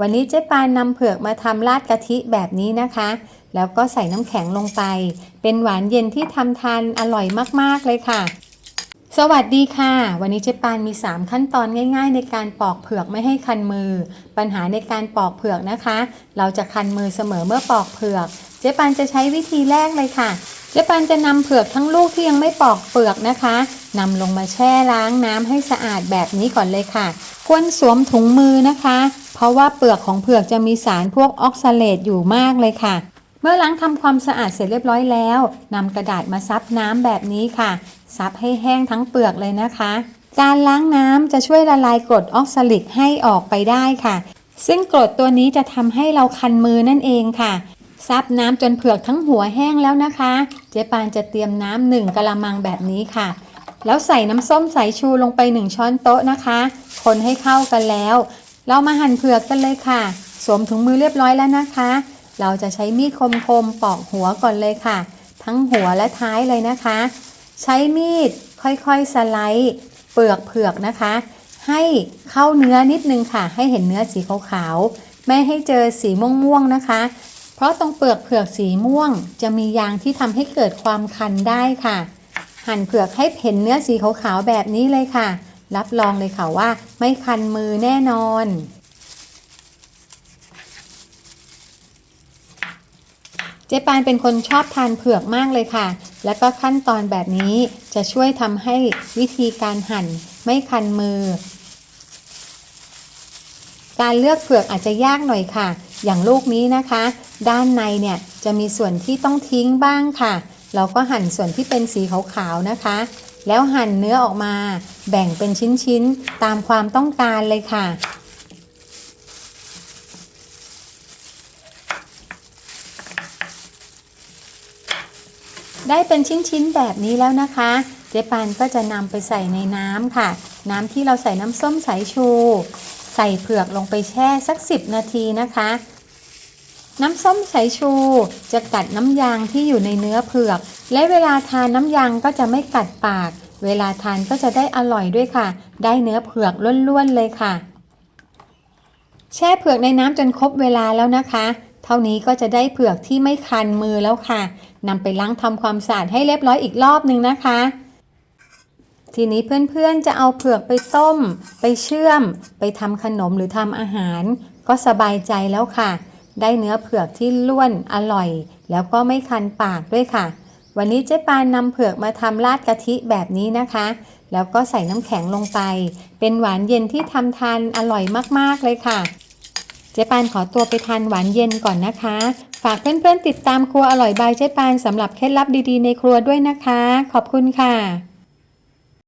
วันนี้เจ๊ปานนำเผือกมาทำราดกะทิแบบนี้นะคะ แล้วก็ใส่น้ำแข็งลงไป เป็นหวานเย็นที่ทำทานอร่อยมากๆเลยค่ะ สวัสดีค่ะ วันนี้เจ๊ปานมี 3 ขั้นตอนง่าย ๆ ในการปอกเผือกไม่ให้คันมือ ปัญหาในการปอกเผือกนะคะ เราจะคันมือเสมอเมื่อปอกเผือก เจ๊ปานจะใช้วิธีแรกเลยค่ะเจ๊ปานจะนำเผือกทั้งลูกที่ยังไม่ปอกเปลือกนะคะนำลงมาแช่ล้างน้ำให้สะอาดแบบนี้ก่อนเลยค่ะ ควรสวมถุงมือนะคะ เพราะว่าเปลือกของเผือกจะมีสารพวกออกซาเลตอยู่มากเลยค่ะ เมื่อล้างทำความสะอาดเสร็จเรียบร้อยแล้วนำกระดาษมาซับน้ำแบบนี้ค่ะ ซับให้แห้งทั้งเปลือกเลยนะคะ การล้างน้ำจะช่วยละลายกรดออกซาลิกให้ออกไปได้ค่ะ ซึ่งกรดตัวนี้จะทำให้เราคันมือนั่นเองค่ะซับน้ำจนเผือกทั้งหัวแห้งแล้วนะคะ เจ๊ปานจะเตรียมน้ำหนึ่งกะละมังแบบนี้ค่ะ แล้วใส่น้ำส้มสายชูลงไปหนึ่งช้อนโต๊ะนะคะ คนให้เข้ากันแล้ว เรามาหั่นเผือกกันเลยค่ะ สวมถุงมือเรียบร้อยแล้วนะคะ เราจะใช้มีดคมๆปอกหัวก่อนเลยค่ะ ทั้งหัวและท้ายเลยนะคะ ใช้มีดค่อยๆสไลด์เปลือกเผือกนะคะ ให้เข้าเนื้อนิดนึงค่ะ ให้เห็นเนื้อสีขาวๆไม่ให้เจอสีม่วงๆนะคะ เพราะตรงเปลือกเผือกสีม่วง จะมียางที่ทำให้เกิดความคันได้ค่ะ หั่นเผือกให้เห็นเนื้อสีขาวๆแบบนี้เลยค่ะ รับรองเลยค่ะว่า ไม่คันมือแน่นอน เจ๊ปานเป็นคนชอบทานเผือกมากเลยค่ะ แล้วก็ขั้นตอนแบบนี้จะช่วยทำให้วิธีการหั่นไม่คันมือ การเลือกเผือกอาจจะยากหน่อยค่ะ อย่างลูกนี้นะคะ ด้านในเนี่ยจะมีส่วนที่ต้องทิ้งบ้างค่ะ เราก็หั่นส่วนที่เป็นสีขาวๆนะคะ แล้วหั่นเนื้อออกมาแบ่งเป็นชิ้นๆ ตามความต้องการเลยค่ะ ได้เป็นชิ้นๆ แบบนี้แล้วนะคะเจ๊ปานก็จะนำไปใส่ในน้ำค่ะ น้ำที่เราใส่น้ำส้มสายชู ใส่เผือกลงไปแช่สัก 10 นาทีนะคะ น้ำส้มสายชูจะกัดน้ำยางที่อยู่ในเนื้อเผือก และเวลาทานน้ำยางก็จะไม่กัดปาก เวลาทานก็จะได้อร่อยด้วยค่ะ ได้เนื้อเผือกล้วนๆเลยค่ะ แช่เผือกในน้ำจนครบเวลาแล้วนะคะ เท่านี้ก็จะได้เผือกที่ไม่คันมือแล้วค่ะนำไปล้างทำความสะอาดให้เรียบร้อยอีกรอบหนึ่งนะคะทีนี้เพื่อนๆจะเอาเผือกไปต้ม ไปเชื่อม ไปทำขนมหรือทำอาหาร ก็สบายใจแล้วค่ะ ได้เนื้อเผือกที่ล้วนอร่อย แล้วก็ไม่คันปากด้วยค่ะ วันนี้เจ๊ปานนำเผือกมาทำราดกะทิแบบนี้นะคะ แล้วก็ใส่น้ำแข็งลงไป เป็นหวานเย็นที่ทำทานอร่อยมากๆเลยค่ะ เจ๊ปานขอตัวไปทานหวานเย็นก่อนนะคะ ฝากเพื่อนๆติดตามครัวอร่อยบายเจ๊ปานสำหรับเคล็ดลับดีๆในครัวด้วยนะคะ ขอบคุณค่ะ